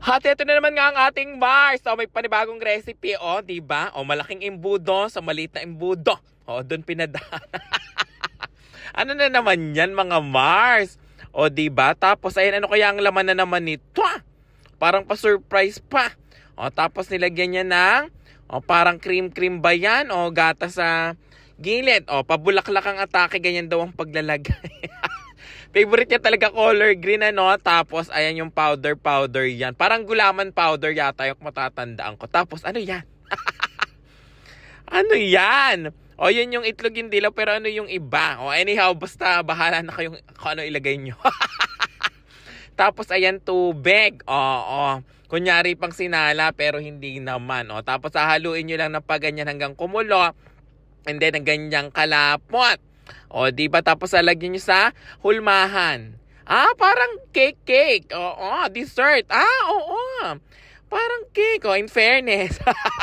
At ito na naman nga ang ating Mars. So, may panibagong recipe, oh, di ba? O, malaking imbudo sa maliit na imbudo. O, doon pinadaan. ano na naman yan, mga Mars? O, di ba? Tapos, ayan, ano kaya ang laman na naman nito? Parang pa-surprise pa. O, tapos nilagyan niya ng, o, parang cream-cream ba yan? O, gata sa gilid. O, pabulaklak ang atake, ganyan daw ang paglalagay. Favorite niya talaga color green ano. Tapos ayan yung powder powder yan. Parang gulaman powder yata yung matatandaan ko. Tapos ano yan? ano yan? O yun yung itlog yung dilaw pero ano yung iba? O anyhow basta bahala na kayong kung ano ilagay nyo. Tapos ayan tubig. Oo. Kunyari pang sinala pero hindi naman. O tapos hahaluin nyo lang ng paganyan hanggang kumulo. And then ang ganyang kalapot. O, di ba? Tapos lalagyan nyo sa hulmahan. Ah, parang cake-cake. Oo, dessert. Ah, oo. Parang cake. O, in fairness.